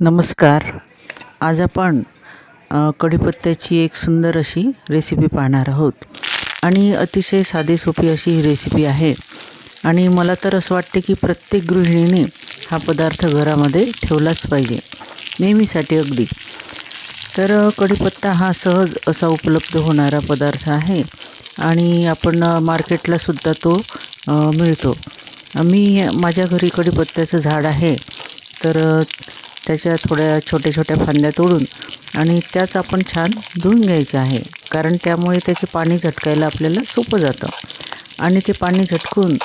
नमस्कार. आज आपण कढीपत्त्याची एक सुंदर अशी रेसिपी पाहणार आहोत. आणि अतिशय साधी सोपी अशी ही रेसिपी आहे. आणि मला तर असं वाटते की प्रत्येक गृहिणीने हा पदार्थ घरामध्ये ठेवलाच पाहिजे. नेहमीसाठी अगदी. तर कढीपत्ता हा सहज असा उपलब्ध होणारा पदार्थ आहे. आणि आपण मार्केटलासुद्धा तो मिळतो. मी माझ्या घरी कढीपत्त्याचं झाड आहे. तर त्याच्या थोड्या छोट्या छोट्या फांद्या तोडून आणि त्याच आपण छान धुवून घ्यायचं आहे. कारण त्यामुळे त्याचे पाणी झटकायला आपल्याला सोपं जातं. आणि ते पाणी झटकून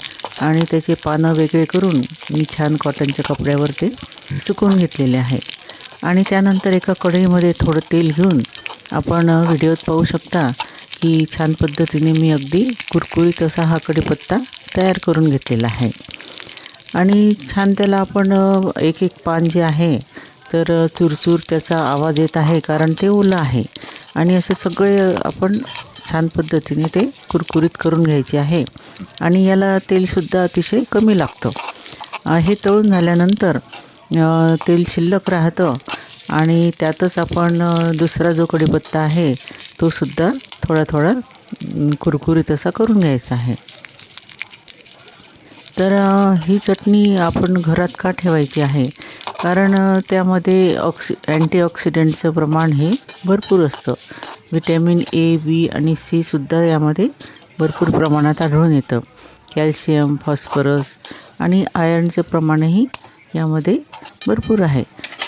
आणि त्याचे पानं वेगळे करून मी छान कॉटनच्या कपड्यावर ते सुकवून घेतलेले आहे. आणि त्यानंतर एका कढईमध्ये थोडं तेल घेऊन आपण व्हिडिओत पाहू शकता की छान पद्धतीने मी अगदी कुरकुरीत असा हा कढीपत्ता तयार करून घेतलेला आहे. आणि छान त्याला आपण एक एक पान जे आहे तर चुरचूर त्याचा आवाज येत आहे कारण ते ओलं आहे. आणि असं सगळे आपण छान पद्धतीने ते कुरकुरीत करून घ्यायचे आहे. आणि याला तेलसुद्धा अतिशय कमी लागतं. हे तळून झाल्यानंतर तेल शिल्लक राहतं आणि त्यातच आपण दुसरा जो कढीपत्ता आहे तो सुद्धा थोडा थोडा कुरकुरीत असा करून घ्यायचा आहे. तर ही चटणी आपण घरात का ठेवायची आहे? कारण त्यामध्ये ऑक्सि अँटीऑक्सिडंटचं प्रमाण हे भरपूर असतं. विटॅमिन ए बी आणि सीसुद्धा यामध्ये भरपूर प्रमाणात आढळून येतं. कॅल्शियम फॉस्फरस आणि आयर्नचं प्रमाणही यामध्ये भरपूर आहे.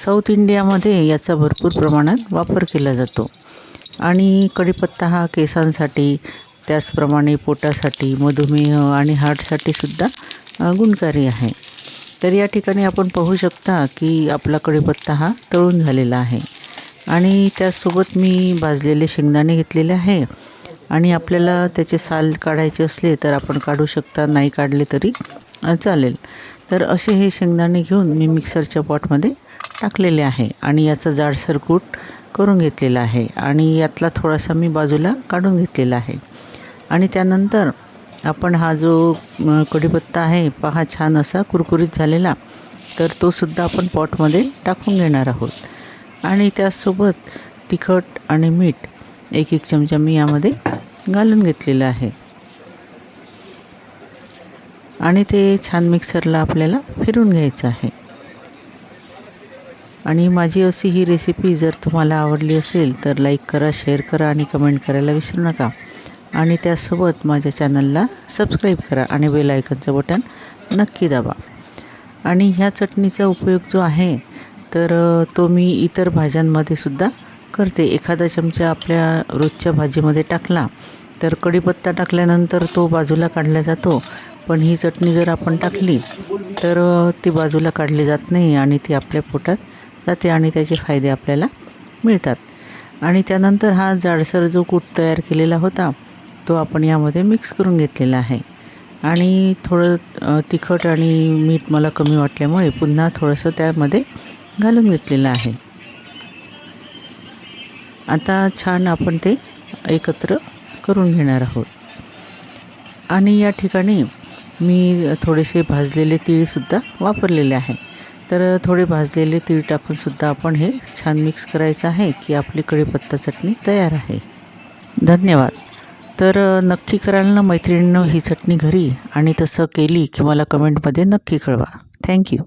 साऊथ इंडियामध्ये याचा भरपूर प्रमाणात वापर केला जातो. आणि कढीपत्ता हा केसांसाठी त्याचप्रमाणे पोटासाठी मधुमेह आणि हार्टसाठी सुद्धा गुणकारी आहे. तर या ठिकाणी आपण पाहू शकता की आपला कढीपत्ता हा तळून झालेला आहे. आणि त्यासोबत मी भाजलेले शेंगदाणे घेतलेले आहे. आणि आपल्याला त्याचे साल काढायचे असले तर आपण काढू शकता नाही काढले तरी चालेल. तर असे हे शेंगदाणे घेऊन मी मिक्सरच्या पॉटमध्ये टाकलेले आहे आणि याचा जाडसर कूट करून घेतलेला आहे. आणि यातला थोडासा मी बाजूला काढून घेतलेला आहे. आणि त्यानंतर आपण हा जो कढीपत्ता आहे पहा छान असा कुरकुरीत झालेला तर तो सुद्धा आपण पॉटमध्ये टाकून घेणार आहोत. आणि त्यासोबत तिखट आणि मीठ एक एक चमचा मी यामध्ये घालून घेतलेलं आहे. आणि ते छान मिक्सरला आपल्याला फिरून घ्यायचं आहे. आणि माझी अशी ही रेसिपी जर तुम्हाला आवडली असेल तर लाईक करा शेअर करा आणि कमेंट करायला विसरू नका. आणि त्यासोबत माझ्या चॅनलला सबस्क्राईब करा आणि बेल आयकनचं बटन नक्की दाबा. आणि ह्या चटणीचा उपयोग जो आहे तर तो मी इतर भाज्यांमध्ये सुद्धा करते. एखादा चमचा आपल्या रोजच्या भाजीमध्ये टाकला तर कढीपत्ता टाकल्यानंतर तो बाजूला काढला जातो. पण ही चटणी जर आपण टाकली तर ती बाजूला काढली जात नाही आणि ती आपल्या पोटात जाते आणि त्याचे फायदे आपल्याला मिळतात. आणि त्यानंतर हा जाडसर जो कूट तयार केलेला होता तो आपण यामध्ये मिक्स करून घेतलेला आहे. आणि थोडं तिखट आणि मीठ मला कमी वाटल्यामुळे पुन्हा थोडंसं त्यामध्ये घालून घेतलेलं आहे. आता छान आपण ते एकत्र करून घेणार आहोत. आणि या ठिकाणी मी थोडेसे भाजलेले तिळसुद्धा वापरलेले आहे. तर थोडे भाजलेले तीळ टाकूनसुद्धा आपण हे छान मिक्स करायचं आहे की आपली कढीपत्ता चटणी तयार आहे. धन्यवाद. तर नक्की कराल ना मैत्रिणीनं ही चटणी घरी आणि तसं केली की मला कमेंटमध्ये नक्की कळवा. थँक्यू